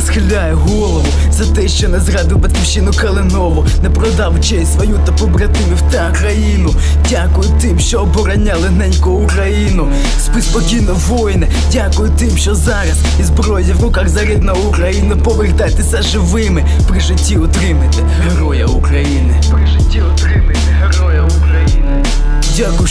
схиляю голову за те, що не зрадив батьківщину Калинову, не продав честь свою та побратимів та країну. Дякую тим, що обороняли неньку Україну. Спи спокійно, воїни, дякую тим, що зараз і зброя в руках за рідну Україну. Повертайтеся живими, при житті утримайте героя України. При житті утримайте героя України.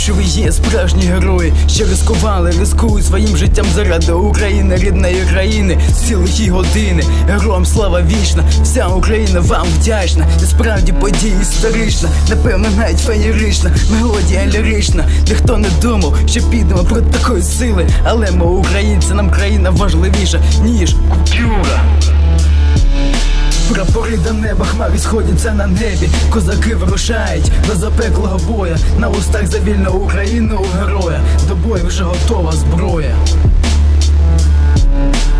Що ви є справжні герої, що ризикували, ризикують своїм життям заради України, рідної країни, цілої години. Героям слава вічна, вся Україна вам вдячна. Справді подія історична, напевно, навіть феєрична, мелодія лірична. Ніхто не думав, що підемо проти такої сили. Але ми, українці, нам країна важливіша, ніж купюра. Прапори до неба, хмари сходяться на небі, козаки вирушають до запеклого боя. На устах за вільну Україну у героя. До бою вже готова зброя.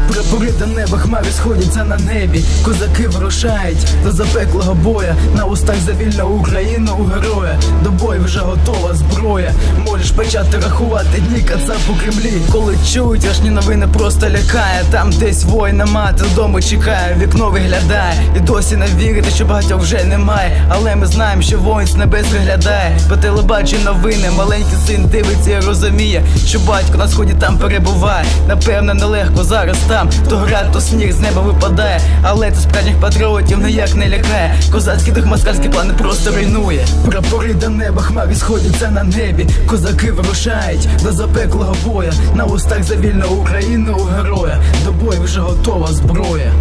Прапори до неба, хмари сходяться на небі, козаки вирушають до запеклого боя. На устах за вільну Україну у героя. До бою вже готова зброя. Можеш почати рахувати дні каца по Кремлі. Коли чують аж новини просто лякає. Там десь воїна мати вдома чекає, вікно виглядає. І досі не вірити, що багатьох вже немає. Але ми знаємо, що воїн з небес виглядає. По телебаченню новини, маленький син дивиться і розуміє, що батько на сході там перебуває. Напевне, нелегко зараз там. То град, то сніг з неба випадає. Але це справжніх патріотів ніяк не лякає. Козацький дух москальські плани просто руйнує. Прапори до неба, хмари сходяться на небі. Козаки вирушають до запеклого боя. На устах за вільну Україну у героя. До бою вже готова зброя.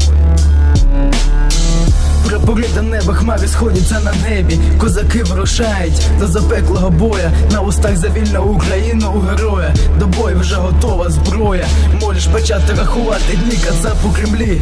Прапори до неба, хмари сходяться на небі, козаки вирушають до запеклого боя. На устах за вільну Україну у героя. До бою вже готова зброя. Можеш почати рахувати дні кацап по Кремлі.